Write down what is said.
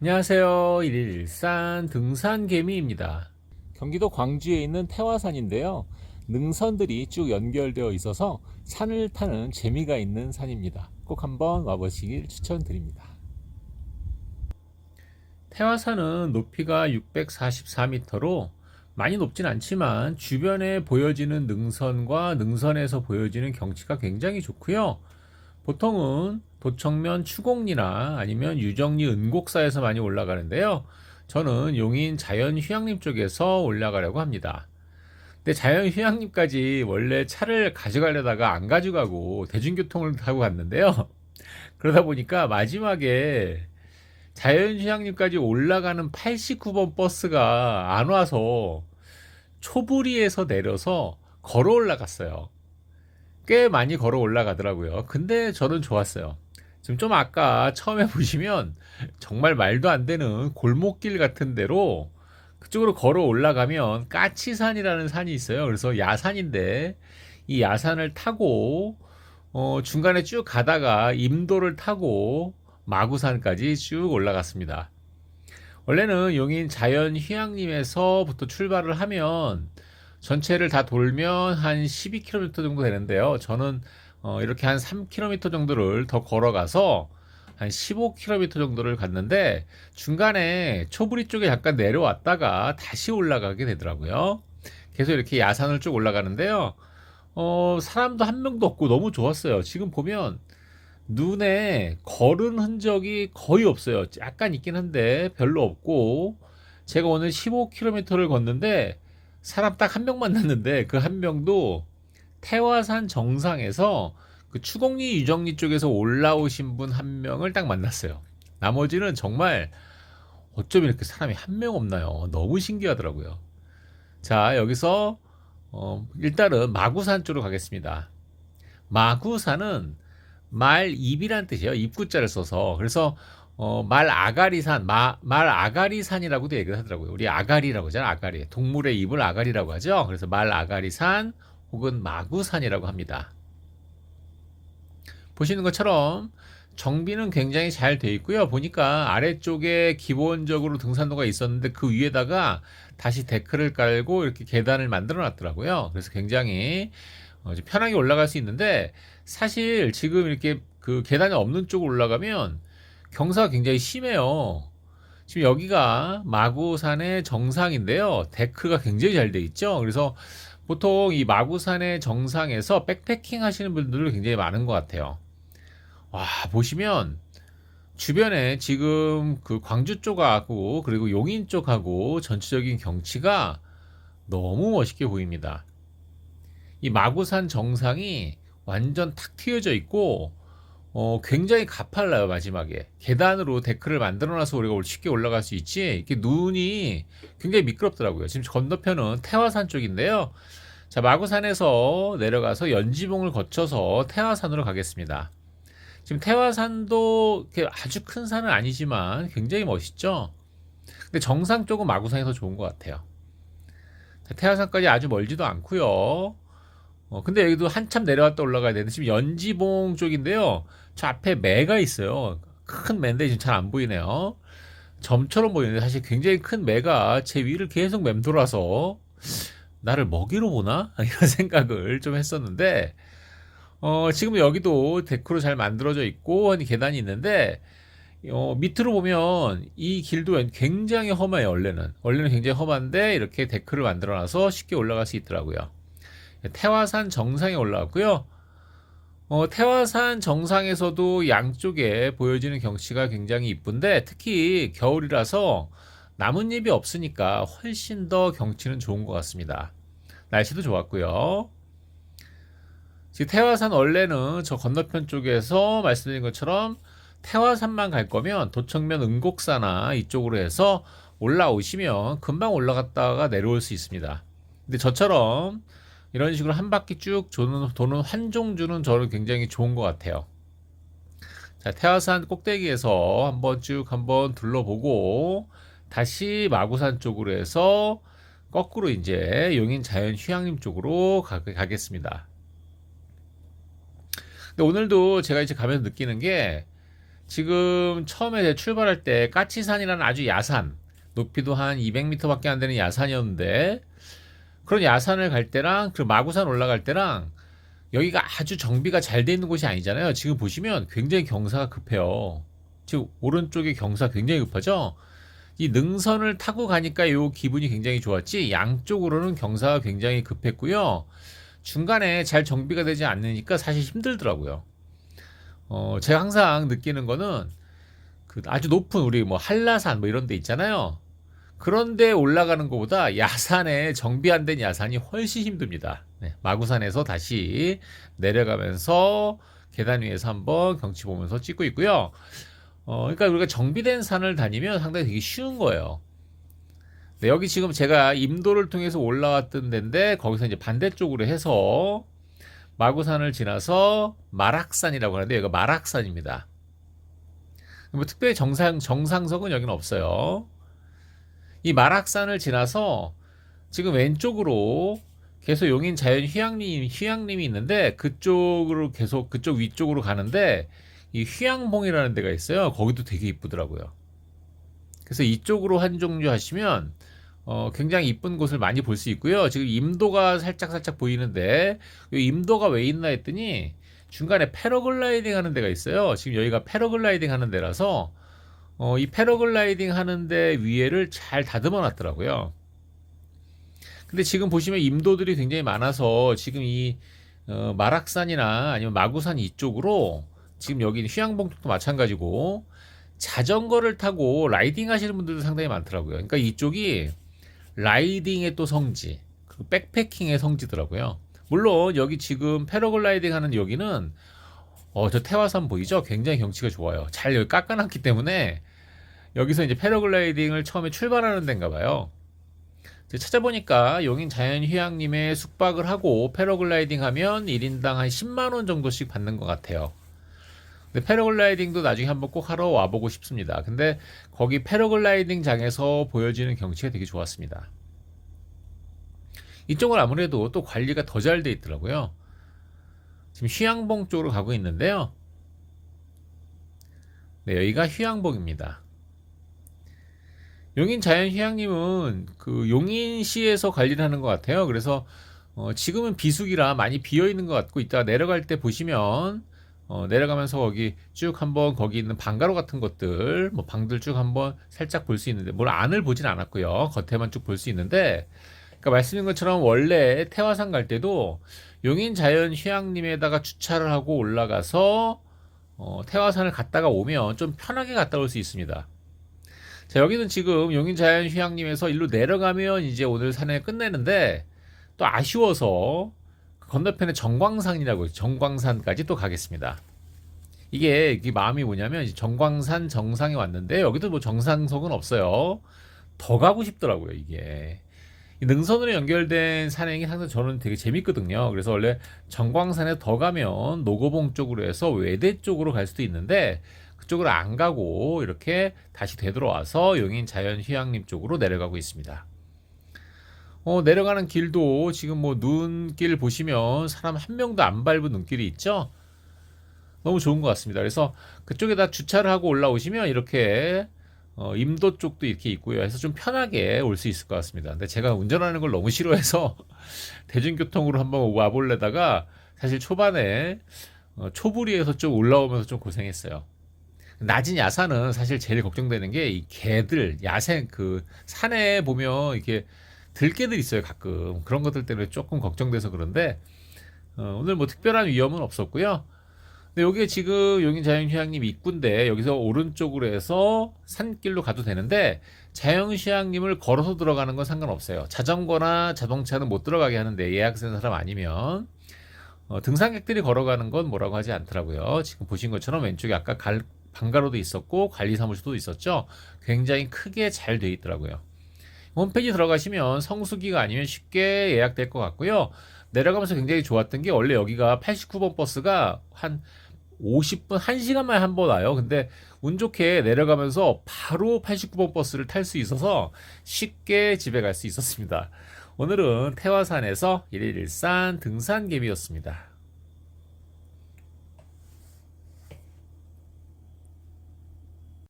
안녕하세요. 일일산 등산개미입니다. 경기도 광주에 있는 태화산인데요. 능선들이 쭉 연결되어 있어서 산을 타는 재미가 있는 산입니다. 꼭 한번 와보시길 추천드립니다. 태화산은 높이가 644m로 많이 높진 않지만 주변에 보여지는 능선과 능선에서 보여지는 경치가 굉장히 좋고요. 보통은 도청면 추곡리나 아니면 유정리 은곡사에서 많이 올라가는데요. 저는 용인 자연 휴양림 쪽에서 올라가려고 합니다. 근데 자연 휴양림까지 원래 차를 가져가려다가 안 가져가고 대중교통을 타고 갔는데요. 그러다 보니까 마지막에 자연 휴양림까지 올라가는 89번 버스가 안 와서 초부리에서 내려서 걸어 올라갔어요. 꽤 많이 걸어 올라가더라고요. 근데 저는 좋았어요. 지금 좀 아까 처음에 보시면 정말 말도 안 되는 골목길 같은 데로 그쪽으로 걸어 올라가면 까치산이라는 산이 있어요. 그래서 야산인데 이 야산을 타고 어, 중간에 쭉 가다가 임도를 타고 마구산까지 쭉 올라갔습니다. 원래는 용인 자연 휴양림에서부터 출발을 하면 전체를 다 돌면 한 12km 정도 되는데요. 저는 어, 이렇게 한 3km 정도를 더 걸어가서 한 15km 정도를 갔는데 중간에 초부리 쪽에 잠깐 내려왔다가 다시 올라가게 되더라고요. 계속 이렇게 야산을 쭉 올라가는데요. 어, 사람도 한 명도 없고 너무 좋았어요. 지금 보면 눈에 걸은 흔적이 거의 없어요. 약간 있긴 한데 별로 없고 제가 오늘 15km를 걷는데 사람 딱 한 명 만났는데 그 한 명도 태화산 정상에서 그 추곡리 유정리 쪽에서 올라오신 분 한 명을 딱 만났어요. 나머지는 정말 어쩜 이렇게 사람이 한 명 없나요? 너무 신기하더라고요. 자, 여기서 어, 일단은 마구산 쪽으로 가겠습니다. 마구산은 말 입이란 뜻이에요. 입구자를 써서. 그래서 어, 말 아가리산, 마, 말 아가리산이라고도 얘기를 하더라고요. 우리 아가리라고 하잖아요. 아가리. 동물의 입을 아가리라고 하죠. 그래서 말 아가리산 혹은 마구산이라고 합니다. 보시는 것처럼 정비는 굉장히 잘 돼 있고요. 보니까 아래쪽에 기본적으로 등산로가 있었는데 그 위에다가 다시 데크를 깔고 이렇게 계단을 만들어 놨더라고요. 그래서 굉장히 어, 좀 편하게 올라갈 수 있는데 사실 지금 이렇게 그 계단이 없는 쪽으로 올라가면 경사가 굉장히 심해요. 지금 여기가 마구산의 정상인데요. 데크가 굉장히 잘 돼 있죠. 그래서 보통 이 마구산의 정상에서 백패킹 하시는 분들도 굉장히 많은 것 같아요. 와, 보시면 주변에 지금 그 광주 쪽하고 그리고 용인 쪽하고 전체적인 경치가 너무 멋있게 보입니다. 이 마구산 정상이 완전 탁 트여져 있고 어, 굉장히 가팔라요 마지막에. 계단으로 데크를 만들어놔서 우리가 쉽게 올라갈 수 있지? 이렇게 눈이 굉장히 미끄럽더라고요. 지금 건너편은 태화산 쪽인데요. 자 마구산에서 내려가서 연지봉을 거쳐서 태화산으로 가겠습니다. 지금 태화산도 아주 큰 산은 아니지만 굉장히 멋있죠? 근데 정상 쪽은 마구산이 더 좋은 것 같아요. 태화산까지 아주 멀지도 않고요. 어, 근데 여기도 한참 내려왔다 올라가야 되는데 지금 연지봉 쪽인데요. 저 앞에 매가 있어요. 큰 매인데 지금 잘 안 보이네요. 점처럼 보이는데 사실 굉장히 큰 매가 제 위를 계속 맴돌아서 나를 먹이로 보나? 이런 생각을 좀 했었는데 어, 지금 여기도 데크로 잘 만들어져 있고 계단이 있는데 어, 밑으로 보면 이 길도 굉장히 험해요 원래는 원래는 굉장히 험한데 이렇게 데크를 만들어놔서 쉽게 올라갈 수 있더라고요. 태화산 정상에 올라왔고요. 어, 태화산 정상에서도 양쪽에 보여지는 경치가 굉장히 이쁜데 특히 겨울이라서 나뭇잎이 없으니까 훨씬 더 경치는 좋은 것 같습니다. 날씨도 좋았고요. 지금 태화산 원래는 저 건너편 쪽에서 말씀드린 것처럼 태화산만 갈 거면 도청면 은곡사나 이쪽으로 해서 올라오시면 금방 올라갔다가 내려올 수 있습니다. 근데 저처럼 이런 식으로 한 바퀴 쭉 도는, 도는 환종주는 저는 굉장히 좋은 것 같아요. 자, 태화산 꼭대기에서 한번 쭉 한번 둘러보고 다시 마구산 쪽으로 해서 거꾸로 이제 용인 자연 휴양림 쪽으로 가, 가겠습니다. 근데 오늘도 제가 이제 가면서 느끼는 게 지금 처음에 출발할 때 까치산이라는 아주 야산, 높이도 한 200m밖에 안 되는 야산이었는데 그런 야산을 갈 때랑 그 마구산 올라갈 때랑 여기가 아주 정비가 잘 돼 있는 곳이 아니잖아요. 지금 보시면 굉장히 경사가 급해요. 지금 오른쪽에 경사 굉장히 급하죠. 이 능선을 타고 가니까 요 기분이 굉장히 좋았지 양쪽으로는 경사가 굉장히 급했고요. 중간에 잘 정비가 되지 않으니까 사실 힘들더라고요. 어, 제가 항상 느끼는 거는 그 아주 높은 우리 뭐 한라산 뭐 이런 데 있잖아요. 그런데 올라가는 것보다 야산에 정비 안 된 야산이 훨씬 힘듭니다. 네, 마구산에서 다시 내려가면서 계단 위에서 한번 경치 보면서 찍고 있고요. 어, 그러니까 우리가 정비된 산을 다니면 상당히 되게 쉬운 거예요. 네, 여기 지금 제가 임도를 통해서 올라왔던 데인데 거기서 이제 반대쪽으로 해서 마구산을 지나서 마락산이라고 하는데 여기가 마락산입니다. 뭐 특별히 정상 정상석은 여기는 없어요. 이 마락산을 지나서 지금 왼쪽으로 계속 용인 자연 휴양림 휴양림이 있는데 그쪽으로 계속 그쪽 위쪽으로 가는데 이 휴양봉이라는 데가 있어요. 거기도 되게 이쁘더라고요. 그래서 이쪽으로 한 종류 하시면 어, 굉장히 이쁜 곳을 많이 볼 수 있고요. 지금 임도가 살짝 살짝 보이는데 이 임도가 왜 있나 했더니 중간에 패러글라이딩 하는 데가 있어요. 지금 여기가 패러글라이딩 하는 데라서 어, 이 패러글라이딩 하는 데 위에를 잘 다듬어 놨더라고요. 근데 지금 보시면 임도들이 굉장히 많아서 지금 이 어, 마락산이나 아니면 마구산 이쪽으로 지금 여기 휴양봉 쪽도 마찬가지고 자전거를 타고 라이딩 하시는 분들도 상당히 많더라고요. 그러니까 이쪽이 라이딩의 또 성지, 그리고 백패킹의 성지더라고요. 물론 여기 지금 패러글라이딩 하는 여기는 어, 저 태화산 보이죠? 굉장히 경치가 좋아요. 잘 여기 깎아놨기 때문에 여기서 이제 패러글라이딩을 처음에 출발하는 데인가 봐요. 찾아보니까 용인 자연휴양림에 숙박을 하고 패러글라이딩 하면 1인당 한 10만원 정도씩 받는 것 같아요. 근데 패러글라이딩도 나중에 한번 꼭 하러 와보고 싶습니다. 근데 거기 패러글라이딩 장에서 보여지는 경치가 되게 좋았습니다. 이쪽은 아무래도 또 관리가 더 잘 돼 있더라고요. 지금 휴양봉 쪽으로 가고 있는데요. 네, 여기가 휴양봉입니다. 용인 자연휴양림은 그 용인시에서 관리를 하는 것 같아요. 그래서 어, 지금은 비수기라 많이 비어 있는 것 같고 이따 내려갈 때 보시면 어, 내려가면서 거기 쭉 한번 거기 있는 방가로 같은 것들 뭐 방들 쭉 한번 살짝 볼 수 있는데 뭘 안을 보진 않았고요. 겉에만 쭉 볼 수 있는데 그러니까 말씀드린 것처럼 원래 태화산 갈 때도 용인 자연 휴양림에다가 주차를 하고 올라가서 어, 태화산을 갔다가 오면 좀 편하게 갔다 올 수 있습니다. 자, 여기는 지금 용인 자연 휴양림에서 일로 내려가면 이제 오늘 산에 끝내는데 또 아쉬워서 건너편에 정광산이라고 정광산까지 또 가겠습니다. 이게, 이게 마음이 뭐냐면 정광산 정상에 왔는데 여기도 뭐 정상석은 없어요. 더 가고 싶더라고요, 이게. 능선으로 연결된 산행이 항상 저는 되게 재밌거든요. 그래서 원래 정광산에 더 가면 노고봉 쪽으로 해서 외대 쪽으로 갈 수도 있는데 그쪽으로 안 가고 이렇게 다시 되돌아와서 용인 자연휴양림 쪽으로 내려가고 있습니다. 어, 내려가는 길도 지금 뭐 눈길 보시면 사람 한 명도 안 밟은 눈길이 있죠? 너무 좋은 것 같습니다. 그래서 그쪽에다 주차를 하고 올라오시면 이렇게 어, 임도 쪽도 이렇게 있고요. 해서 좀 편하게 올 수 있을 것 같습니다. 근데 제가 운전하는 걸 너무 싫어해서 대중교통으로 한번 와볼래다가 사실 초반에 어, 초부리에서 좀 올라오면서 좀 고생했어요. 낮은 야산은 사실 제일 걱정되는 게 이 개들 야생 그 산에 보면 이렇게 들개들 있어요 가끔 그런 것들 때문에 조금 걱정돼서 그런데 어, 오늘 뭐 특별한 위험은 없었고요. 근데 여기에 지금 용인 자연휴양림 입구인데 여기서 오른쪽으로 해서 산길로 가도 되는데 자연휴양림을 걸어서 들어가는 건 상관없어요. 자전거나 자동차는 못 들어가게 하는데 예약된 사람 아니면 어, 등산객들이 걸어가는 건 뭐라고 하지 않더라고요. 지금 보신 것처럼 왼쪽에 아까 갈, 방가로도 있었고 관리사무소도 있었죠. 굉장히 크게 잘 돼 있더라고요. 홈페이지 들어가시면 성수기가 아니면 쉽게 예약될 것 같고요. 내려가면서 굉장히 좋았던 게 원래 여기가 89번 버스가 한 50분, 1시간 만에 한 번 와요. 근데 운 좋게 내려가면서 바로 89번 버스를 탈 수 있어서 쉽게 집에 갈 수 있었습니다. 오늘은 태화산에서 111산 등산개미였습니다.